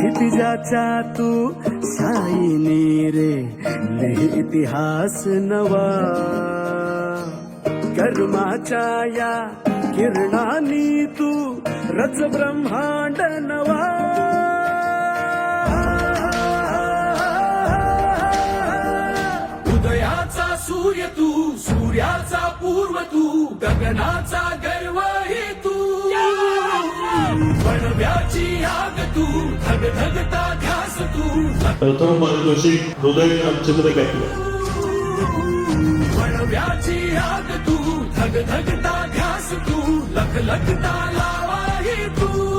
क्षितिजाच्या तू साईनी रे लिह इतिहास नवा. कर्माच्या या किरणानी तू रच ब्रह्मांड नवा. उदयाचा सूर्य तू सूर्याचा पूर्व तू गगनाचा गर्व हे तू. पणव्याची आग तू धग धगता ध्यास तू. प्रथम पारितोषिक हृदय रामचंद्र गायकवाड पणव्याची आग तू धग धगता ध्यास तू. लख लखता लावा हे तू.